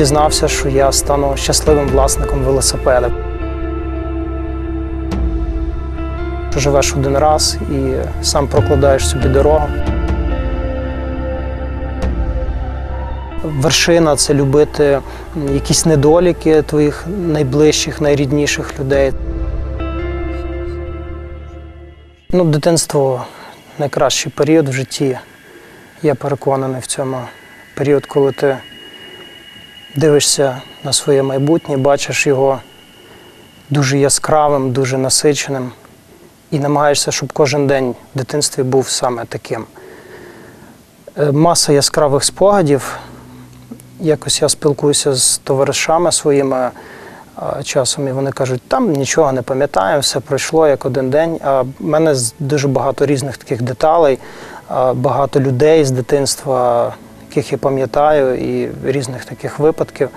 дізнався, що я стану щасливим власником велосипеда. Живеш один раз і сам прокладаєш собі дорогу. Вершина це любити якісь недоліки твоїх найближчих, найрідніших людей. Ну, дитинство найкращий період в житті. Я переконаний в цьому період, коли ти дивишся на своє майбутнє, бачиш його дуже яскравим, дуже насиченим і намагаєшся, щоб кожен день в дитинстві був саме таким. Е, Маса яскравих спогадів. Якось я спілкуюся з товаришами своїми часом, і вони кажуть, там нічого не пам'ятаємо, все пройшло як один день. А в мене дуже багато різних таких деталей, багато людей з дитинства, яких я пам'ятаю, і різних таких випадків.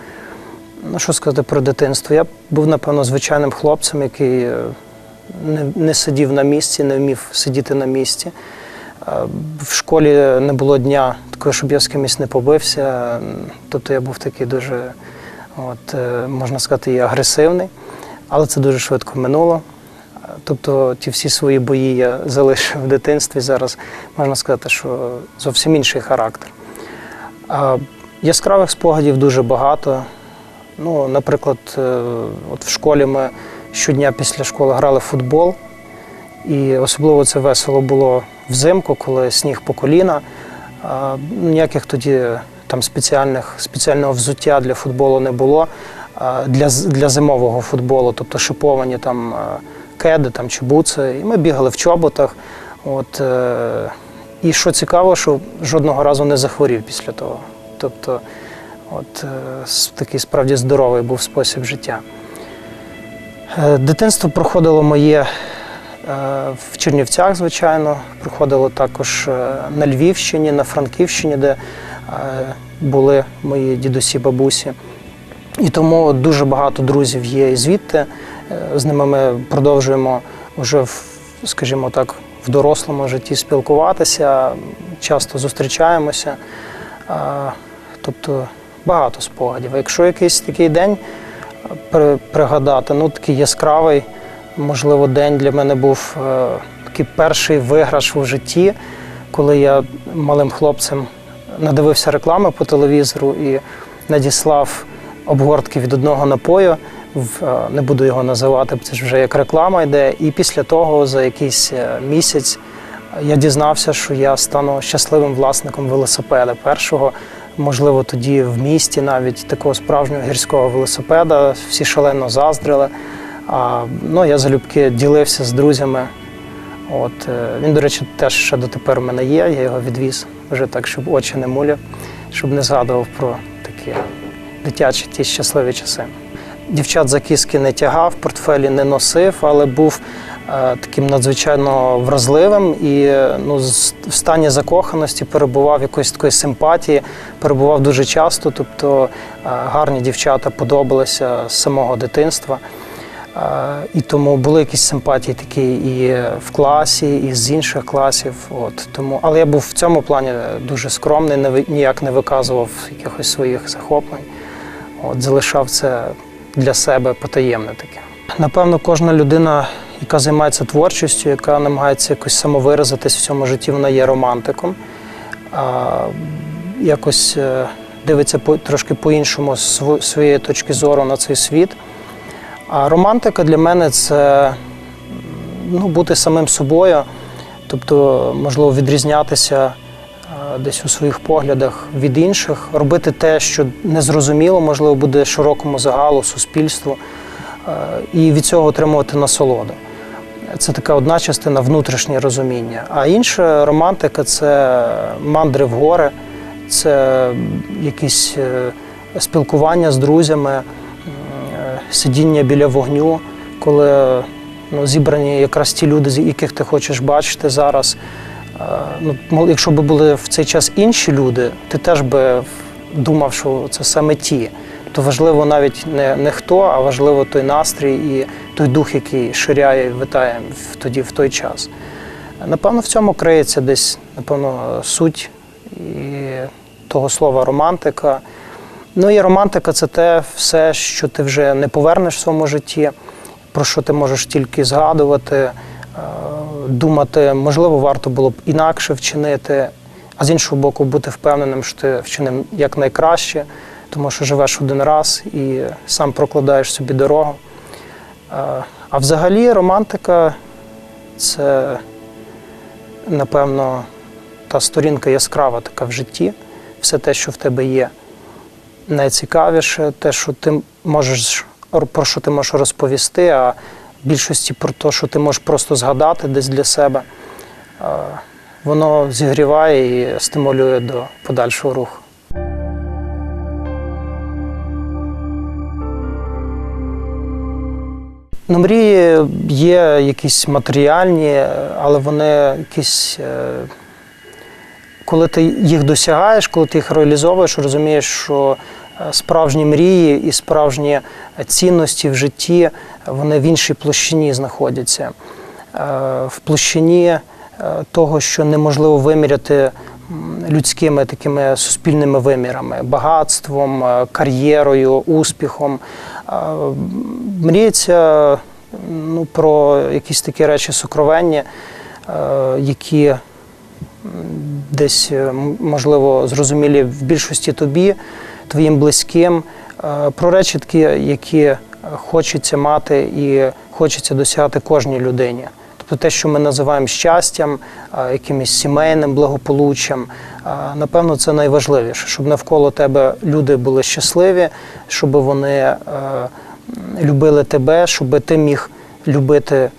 Ну, що сказати про дитинство? Я був, напевно, звичайним хлопцем, який е, не, не сидів на місці, не вмів сидіти на місці. Е, В школі не було дня такого, щоб я з кимось не побився. Тобто я був такий дуже, от, е, можна сказати, і агресивний, але це дуже швидко минуло. Тобто ті всі свої бої я залишив в дитинстві. Зараз можна сказати, що зовсім інший характер. Яскравих спогадів дуже багато. Ну, наприклад, е, от в школі ми щодня після школи грали в футбол. І особливо це весело було взимку, коли сніг по коліна. Ніяких тоді там спеціальних, спеціального взуття для футболу не було. Для, для зимового футболу, тобто шиповані там кеди там, чи буци. І ми бігали в чоботах. От, е, і що цікаво, що жодного разу не захворів після того. Тобто, от, е, такий справді здоровий був спосіб життя. Е, Дитинство проходило моє е, в Чернівцях, звичайно, проходило також на Львівщині, на Франківщині, де були мої дідусі, бабусі. І тому дуже багато друзів є і звідти. З ними ми продовжуємо вже скажімо так, в дорослому житті спілкуватися, часто зустрічаємося. Тобто багато спогадів. Якщо якийсь такий день пригадати, ну такий яскравий, можливо, день для мене був е, такий перший виграш у житті, коли я малим хлопцем надивився реклами по телевізору і надіслав обгортки від одного напою. Е, не буду його називати, це ж вже як реклама йде. І після того, за якийсь е, місяць, я дізнався, що я стану щасливим власником велосипеда. Першого, можливо, тоді в місті навіть такого справжнього гірського велосипеда. Всі шалено заздрили. А, ну, я залюбки ділився з друзями. От, е, він, до речі, теж ще дотепер у мене є. Я його відвіз вже так, щоб очі не муляв, щоб не згадував про такі дитячі ті щасливі часи. Дівчат за кіски не тягав, портфелі не носив, але був е, таким надзвичайно вразливим і е, ну, в стані закоханості перебував якоїсь такої симпатії, перебував дуже часто. Тобто е, гарні дівчата подобалися з самого дитинства. І тому були якісь симпатії такі і в класі, і з інших класів. От тому, але я був в цьому плані дуже скромний, не ніяк не виказував якихось своїх захоплень. От залишав це для себе потаємне таке. Напевно, кожна людина, яка займається творчістю, яка намагається якось самовиразитись в цьому житті, вона є романтиком. А, якось е, дивиться по, трошки по-іншому з своєї точки зору на цей світ. А романтика для мене це ну, бути самим собою, тобто, можливо, відрізнятися десь у своїх поглядах від інших, робити те, що незрозуміло, можливо, буде широкому загалу, суспільству, е, і від цього отримувати насолоду. Це така одна частина внутрішнє розуміння. А інша романтика це мандри в гори, це якісь е, спілкування з друзями, е, сидіння біля вогню, коли ну, зібрані якраз ті люди, яких ти хочеш бачити зараз. Е, Ну, якщо б були в цей час інші люди, ти теж би думав, що це саме ті. То важливо навіть не, не хто, а важливо той настрій і той дух, який ширяє і витає в, тоді в той час. Напевно, в цьому криється десь, напевно, суть і того слова романтика. Ну і романтика це те все, що ти вже не повернеш в своєму житті, про що ти можеш тільки згадувати, е, думати, можливо, варто було б інакше вчинити, а з іншого боку, бути впевненим, що ти вчинив якнайкраще, тому що живеш один раз і сам прокладаєш собі дорогу. Е, А взагалі романтика це, напевно, та сторінка яскрава така в житті, все те, що в тебе є найцікавіше, те, що ти можеш про що ти можеш розповісти, а більшості про те, що ти можеш просто згадати десь для себе, е, воно зігріває і стимулює до подальшого руху. Ну, мрії є якісь матеріальні, але вони якісь. е, Коли ти їх досягаєш, коли ти їх реалізовуєш, розумієш, що справжні мрії і справжні цінності в житті вони в іншій площині знаходяться. Е, В площині е, того, що неможливо виміряти людськими такими суспільними вимірами, багатством, е, кар'єрою, успіхом. Е, Мріється ну, про якісь такі речі сокровенні, е, які десь, е, можливо, зрозумілі в більшості тобі, твоїм близьким, е, про речі такі, які хочеться мати і хочеться досягати кожній людині. Тобто те, що ми називаємо щастям, е, якимось сімейним благополуччям, е, напевно, це найважливіше, щоб навколо тебе люди були щасливі, щоб вони любили тебе, щоб ти міг любити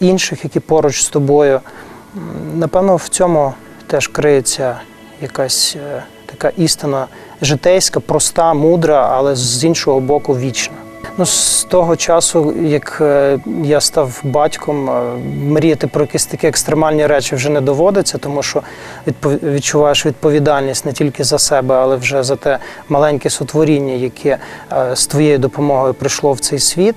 інших, які поруч з тобою. Напевно, в цьому теж криється якась така істина житейська, проста, мудра, але з іншого боку вічна. Ну, з того часу, як е, я став батьком, е, мріяти про якісь такі екстремальні речі вже не доводиться, тому що відчуваєш відповідальність не тільки за себе, але вже за те маленьке сотворіння, яке е, з твоєю допомогою прийшло в цей світ.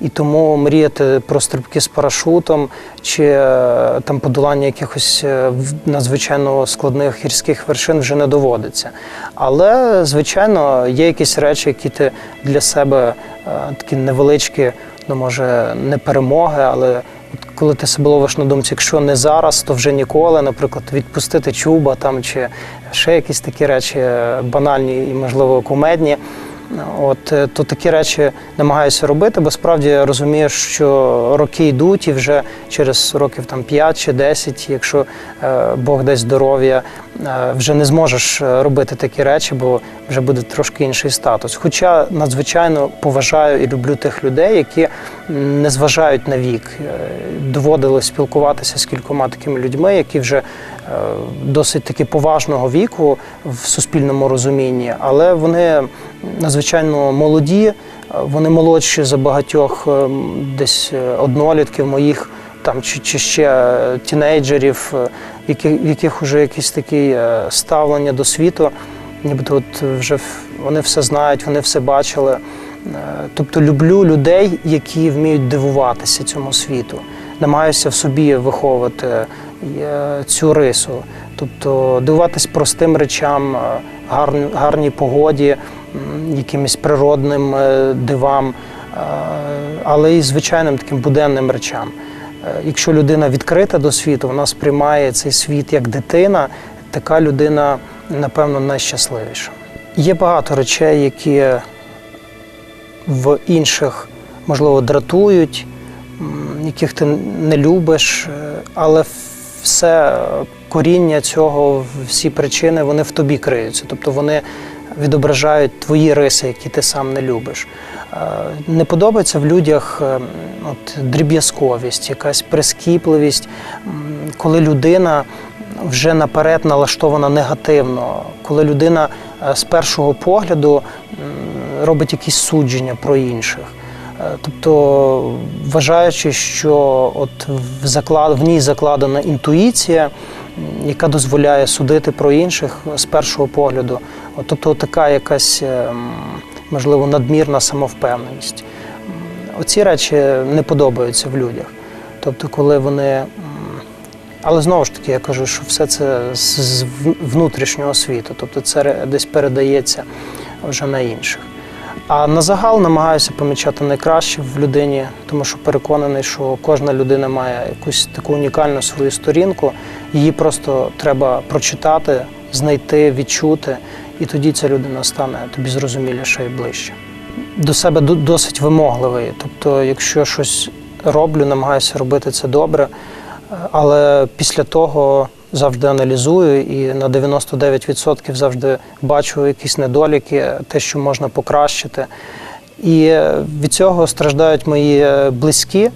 І тому мріяти про стрибки з парашутом чи е, там подолання якихось е, надзвичайно складних гірських вершин вже не доводиться. Але, звичайно, є якісь речі, які ти для себе е, такі невеличкі, ну може не перемоги, але коли ти себе ловиш на думці, якщо не зараз, то вже ніколи, наприклад, відпустити чуба там чи ще якісь такі речі банальні і, можливо, кумедні. От е, то такі речі намагаюся робити, бо справді я розумію, що роки йдуть, і вже через років там 5 чи 10, якщо е, Бог дасть здоров'я, е, вже не зможеш е, робити такі речі, бо вже буде трошки інший статус. Хоча надзвичайно поважаю і люблю тих людей, які не зважають на вік. Е, Доводилось спілкуватися з кількома такими людьми, які вже досить таки поважного віку в суспільному розумінні, але вони надзвичайно молоді, е, вони молодші за багатьох е, десь е, однолітків моїх там чи, чи ще е, тінейджерів, е, в яких вже якесь таке ставлення до світу, нібито от вже вони все знають, вони все бачили. Е, Тобто люблю людей, які вміють дивуватися цьому світу. Намагаюся в собі виховувати е, цю рису. Тобто дивуватись простим речам, е, гарній погоді, якимось природним е, дивам, е, але і звичайним таким буденним речам. Е, Якщо людина відкрита до світу, вона сприймає цей світ як дитина, така людина, напевно, найщасливіша. Є багато речей, які в інших, можливо, дратують, яких ти не любиш, е, але все е, коріння цього, всі причини, вони в тобі криються. Тобто вони відображають твої риси, які ти сам не любиш. Е, Не подобається в людях е, от, дріб'язковість, якась прискіпливість, коли людина вже наперед налаштована негативно, коли людина з першого погляду робить якісь судження про інших. Е, Тобто, вважаючи, що от в, заклад, в ній закладена інтуїція, яка дозволяє судити про інших з першого погляду. От, тобто така якась, е, можливо, надмірна самовпевненість. Оці речі не подобаються в людях. Тобто, коли вони. Але знову ж таки, я кажу, що все це з внутрішнього світу, тобто це десь передається вже на інших. А на загал намагаюся помічати найкраще в людині, тому що переконаний, що кожна людина має якусь таку унікальну свою сторінку. Її просто треба прочитати, знайти, відчути, і тоді ця людина стане тобі зрозуміліше і ближче. До себе до- досить вимогливий. Тобто, якщо щось роблю, намагаюся робити це добре, е, але після того завжди аналізую і на 99% завжди бачу якісь недоліки, те, що можна покращити. І від цього страждають мої е, близькі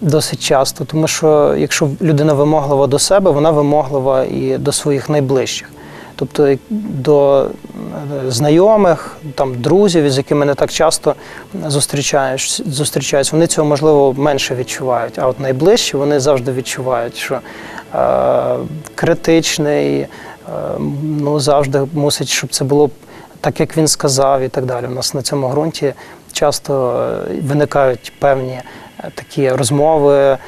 досить часто, тому що якщо людина вимоглива до себе, вона вимоглива і до своїх найближчих. Тобто до е, знайомих, там, друзів, з якими не так часто зустрічаєш, зустрічаюсь, вони цього можливо менше відчувають. А от найближчі вони завжди відчувають, що критичний, е, ну завжди мусить, щоб це було так, як він сказав, і так далі. У нас на цьому ґрунті часто е, виникають певні е, такі розмови,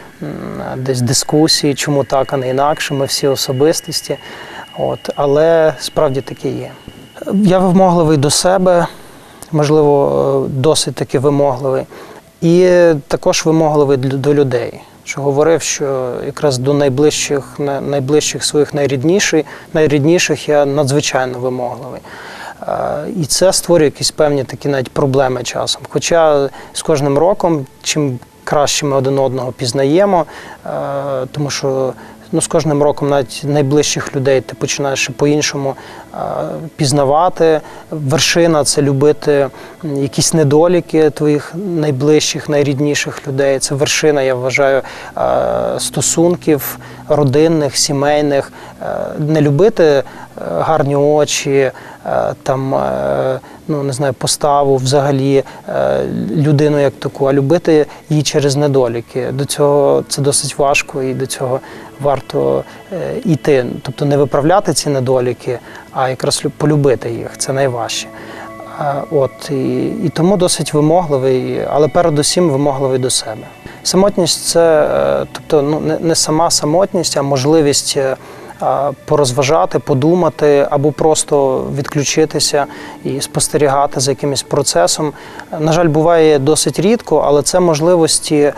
десь дискусії, чому так, а не інакше. Ми всі особистості. От, але справді таке є. Я вимогливий до себе, можливо, е, досить таки вимогливий, і також вимогливий до людей. Що говорив, що якраз до найближчих, на- найближчих своїх найрідніших, найрідніших я надзвичайно вимогливий. Е, І це створює якісь певні такі навіть проблеми часом. Хоча з кожним роком, чим краще ми один одного пізнаємо, е, тому що ну, з кожним роком навіть найближчих людей ти починаєш по-іншому е, пізнавати. Вершина це любити якісь недоліки твоїх найближчих, найрідніших людей. Це вершина, я вважаю, е, стосунків родинних, сімейних. Е, Не любити гарні очі, там, ну не знаю, поставу взагалі людину як таку, а любити її через недоліки. До цього це досить важко і до цього варто е, йти. Тобто не виправляти ці недоліки, а якраз полюбити їх. Це найважче. Е, От і, і тому досить вимогливий, але передусім вимогливий до себе. Самотність це, е, тобто, ну не, сама самотність, а можливість е, порозважати, подумати або просто відключитися і спостерігати за якимось процесом. На жаль, буває досить рідко, але це можливості е,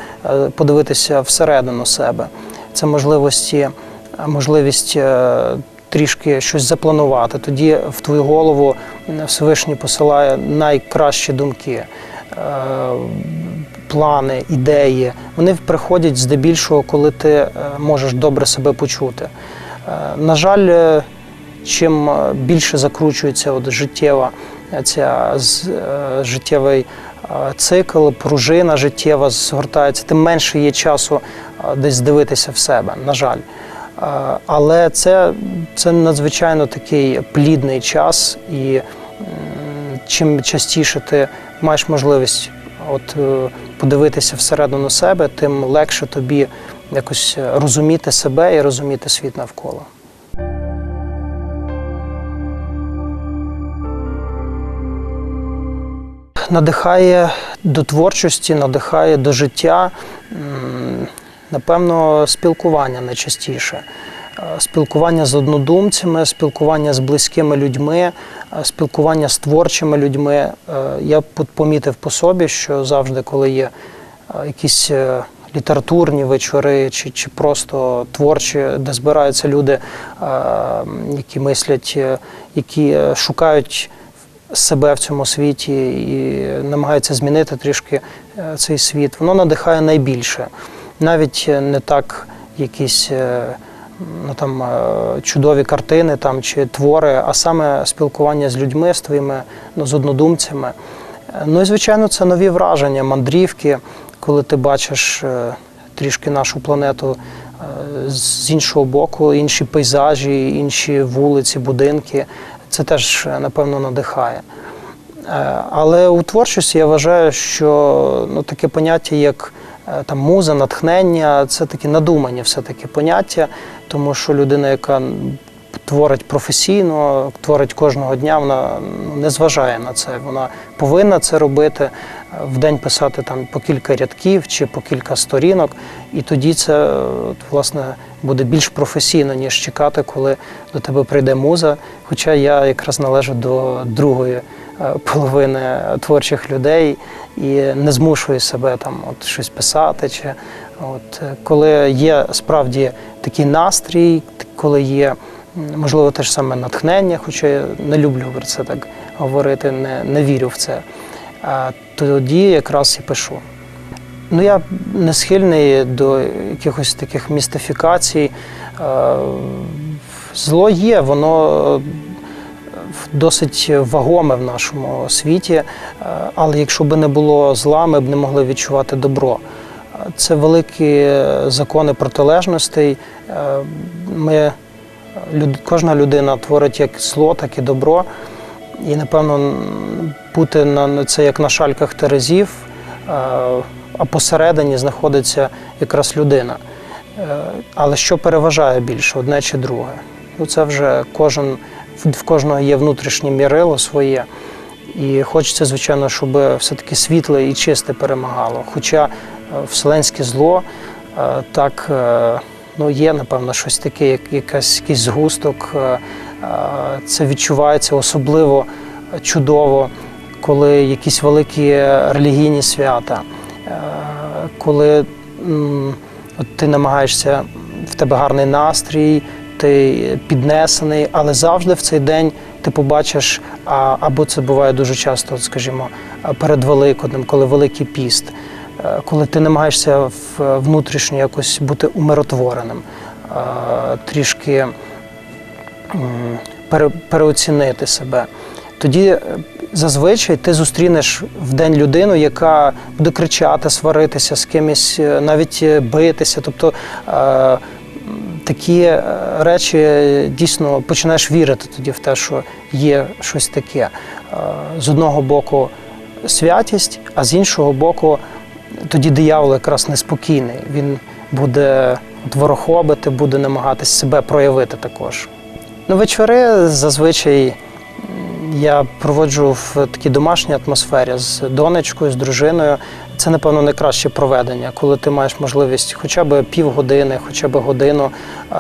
подивитися всередину себе. Це можливості, е, можливість. е, Трішки щось запланувати, тоді в твою голову Всевишній посилає найкращі думки, е, плани, ідеї. Вони приходять здебільшого, коли ти можеш добре себе почути. На жаль, чим більше закручується от життєва ця життєвий цикл, пружина життєва згортається, тим менше є часу десь дивитися в себе, на жаль. Е, Але це, це надзвичайно такий плідний час, і чим частіше ти маєш можливість от, е, подивитися всередину себе, тим легше тобі якось е, розуміти себе і розуміти світ навколо. Надихає до творчості, надихає до життя. Напевно, спілкування найчастіше. Е, Спілкування з однодумцями, спілкування з близькими людьми, е, спілкування з творчими людьми. Е, Я помітив по собі, що завжди, коли є якісь літературні вечори чи, чи просто творчі, де збираються люди, які мислять, які шукають себе в цьому світі і намагаються змінити трішки цей світ, воно надихає найбільше. Навіть е, не так якісь е, ну, там, е, чудові картини там, чи твори, а саме спілкування з людьми, з твоїми ну, з однодумцями. Ну і звичайно, це нові враження, мандрівки, коли ти бачиш трішки нашу планету з іншого боку, інші пейзажі, інші вулиці, будинки. Це теж, напевно, надихає. Але у творчості я вважаю, що ну, таке поняття, як там, муза, натхнення, це такі надумані все-таки поняття, тому що людина, яка творить професійно, творить кожного дня, вона ну, не зважає на це. Вона повинна це робити, е, в день писати там по кілька рядків чи по кілька сторінок, і тоді це е, власне буде більш професійно, ніж чекати, коли до тебе прийде муза. Хоча я якраз належу до другої е, половини творчих людей і не змушую себе там от щось писати. Чи от е, коли є справді такий настрій, коли є можливо те ж саме натхнення, хоча я не люблю про це так говорити, не, не вірю в це. Тоді якраз і пишу. Ну, я не схильний до якихось таких містифікацій. Е, Зло є, воно досить вагоме в нашому світі, е, але якщо б не було зла, ми б не могли відчувати добро. Е, Це великі закони протилежностей. Е, Ми, кожна людина творить як зло, так і добро. І, напевно, бути на це як на шальках терезів, а посередині знаходиться якраз людина. Але що переважає більше, одне чи друге? Ну, це вже кожен, в кожного є внутрішнє мірило своє. І хочеться, звичайно, щоб все-таки світле і чисте перемагало. Хоча е, вселенське зло е, так е, ну, є, напевно, щось таке, як якась, якийсь згусток. Це відчувається особливо чудово, коли якісь великі релігійні свята, коли от ти намагаєшся, в тебе гарний настрій, ти піднесений, але завжди в цей день ти побачиш, або це буває дуже часто, скажімо, перед Великоднем, коли Великий піст, е, коли ти намагаєшся внутрішньо якось бути умиротвореним, е, трішки переоцінити себе. Тоді е, зазвичай ти зустрінеш в день людину, яка буде кричати, сваритися з кимось, навіть битися. Тобто такі е, речі е, дійсно починаєш вірити тоді в те, що є щось таке. Е, З одного боку святість, а з іншого боку, тоді диявол якраз неспокійний. Він буде от ворохобити, буде намагатись себе проявити також. Ну, вечори зазвичай я проводжу в такій домашній атмосфері з донечкою, з дружиною. Це, напевно, найкраще проведення, коли ти маєш можливість хоча б півгодини, хоча б годину е,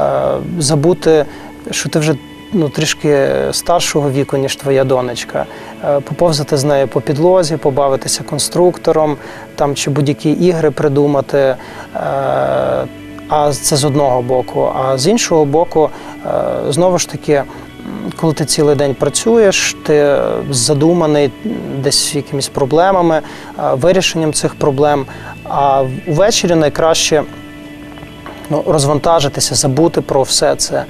забути, що ти вже ну, трішки старшого віку, ніж твоя донечка, е, поповзати з нею по підлозі, побавитися конструктором, там чи будь-які ігри придумати. Е, а це з одного боку. А з іншого боку, знову ж таки, коли ти цілий день працюєш, ти задуманий десь якимись проблемами, е, вирішенням цих проблем. А ввечері найкраще ну, розвантажитися, забути про все це.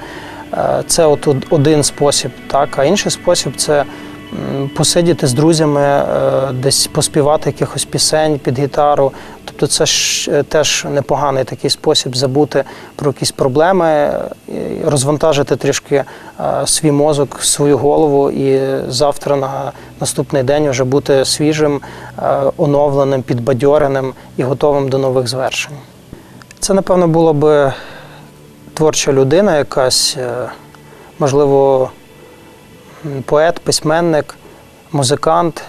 Е, Це от один спосіб, так. А інший спосіб це посидіти з друзями, е, десь поспівати якихось пісень під гітару. Тобто це ж е, теж непоганий такий спосіб забути про якісь проблеми, е, розвантажити трішки свій мозок, свою голову і завтра на наступний день вже бути свіжим, оновленим, підбадьореним і готовим до нових звершень. Це, напевно, було би творча людина, якась, можливо, поет, письменник, музикант,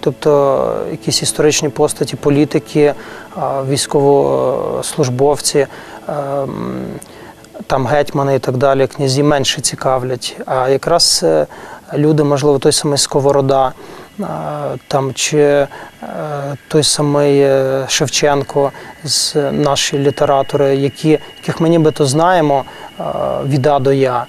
тобто якісь історичні постаті, політики, військовослужбовці, там гетьмани і так далі, князі менше цікавлять. А якраз е, люди, можливо, той самий Сковорода, там чи е, той самий е, Шевченко з наші літератори, які, яких ми нібито знаємо від А до Я,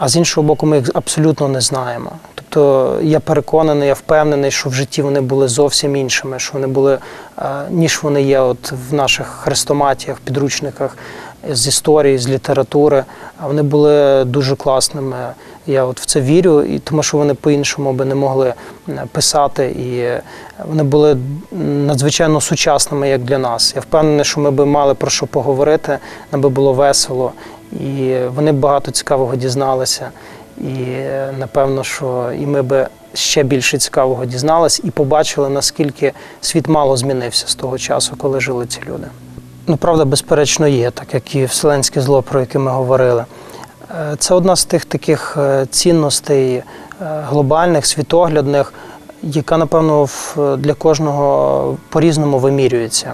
а з іншого боку, ми їх абсолютно не знаємо. Тобто я переконаний, я впевнений, що в житті вони були зовсім іншими, що вони були, е, ніж вони є от в наших хрестоматіях, підручниках з історії, з літератури. Вони були дуже класними. Я от в це вірю, і тому що вони по-іншому би не могли е, писати, і е, вони були надзвичайно сучасними, як для нас. Я впевнений, що ми би мали про що поговорити, нам би було весело, і вони багато цікавого дізналися. І е, напевно, що і ми би ще більше цікавого дізналися і побачили, наскільки світ мало змінився з того часу, коли жили ці люди. Ну, правда, безперечно, є, так як і вселенське зло, про яке ми говорили. Е, Це одна з тих таких е, цінностей глобальних, світоглядних, яка, напевно, для кожного по-різному вимірюється.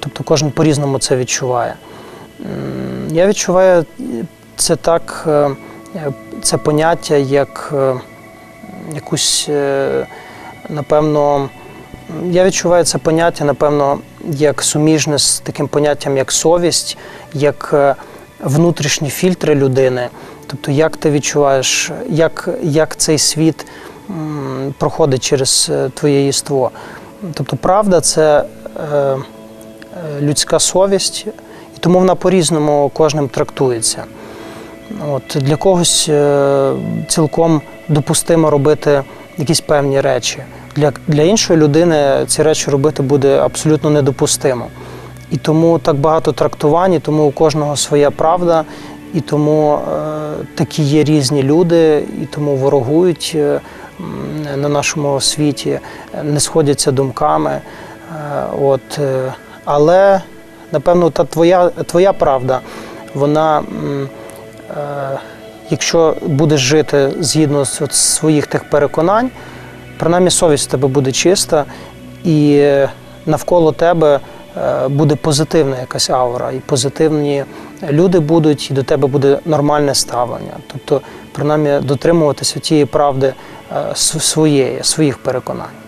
Тобто кожен по-різному це відчуває. Я відчуваю це так, е, це поняття як е, якусь, е, напевно, я відчуваю це поняття, напевно, як суміжне з таким поняттям, як совість, як внутрішні фільтри людини. Тобто, як ти відчуваєш, як, як цей світ проходить через твоє єство. Тобто, правда це людська совість, тому вона по-різному кожним трактується. От, для когось е, цілком допустимо робити якісь певні речі. Для, для іншої людини ці речі робити буде абсолютно недопустимо. І тому так багато трактувань, і тому у кожного своя правда, і тому е, такі є різні люди, і тому ворогують е, на нашому світі, не сходяться думками. Е, от, е, але, напевно, та твоя, твоя правда, вона. Е, якщо будеш жити згідно з от своїх тих переконань, принаймні совість в тебе буде чиста, і навколо тебе е, буде позитивна якась аура, і позитивні люди будуть, і до тебе буде нормальне ставлення. Тобто, принаймні, дотримуватися тієї правди е, своєї, своїх переконань.